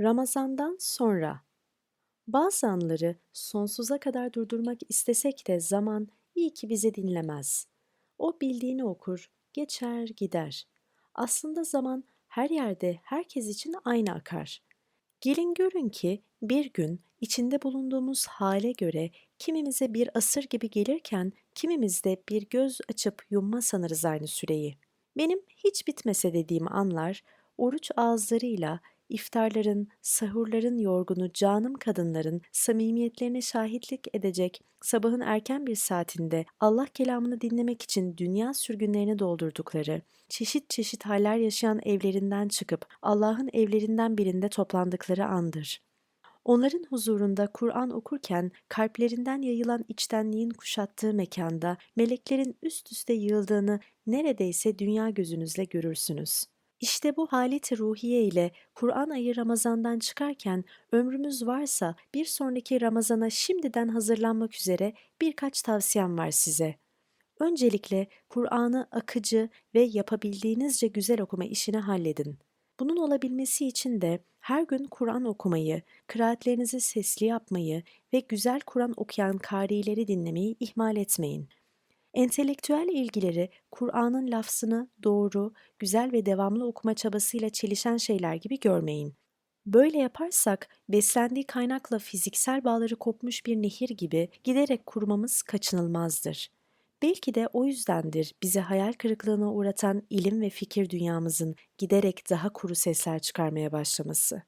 Ramazandan sonra bazı anları sonsuza kadar durdurmak istesek de zaman iyi ki bizi dinlemez. O bildiğini okur, geçer gider. Aslında zaman her yerde herkes için aynı akar. Gelin görün ki bir gün içinde bulunduğumuz hale göre kimimize bir asır gibi gelirken kimimizde bir göz açıp yumma sanırız aynı süreyi. Benim hiç bitmese dediğim anlar oruç ağızlarıyla iftarların, sahurların yorgunu canım kadınların samimiyetlerine şahitlik edecek sabahın erken bir saatinde Allah kelamını dinlemek için dünya sürgünlerini doldurdukları, çeşit çeşit haller yaşayan evlerinden çıkıp Allah'ın evlerinden birinde toplandıkları andır. Onların huzurunda Kur'an okurken kalplerinden yayılan içtenliğin kuşattığı mekanda meleklerin üst üste yığıldığını neredeyse dünya gözünüzle görürsünüz. İşte bu haleti ruhiye ile Kur'an ayı Ramazan'dan çıkarken ömrümüz varsa bir sonraki Ramazan'a şimdiden hazırlanmak üzere birkaç tavsiyem var size. Öncelikle Kur'an'ı akıcı ve yapabildiğinizce güzel okuma işini halledin. Bunun olabilmesi için de her gün Kur'an okumayı, kıraatlerinizi sesli yapmayı ve güzel Kur'an okuyan karileri dinlemeyi ihmal etmeyin. Entelektüel ilgileri Kur'an'ın lafzını doğru, güzel ve devamlı okuma çabasıyla çelişen şeyler gibi görmeyin. Böyle yaparsak beslendiği kaynakla fiziksel bağları kopmuş bir nehir gibi giderek kurmamız kaçınılmazdır. Belki de o yüzdendir bizi hayal kırıklığına uğratan ilim ve fikir dünyamızın giderek daha kuru sesler çıkarmaya başlaması.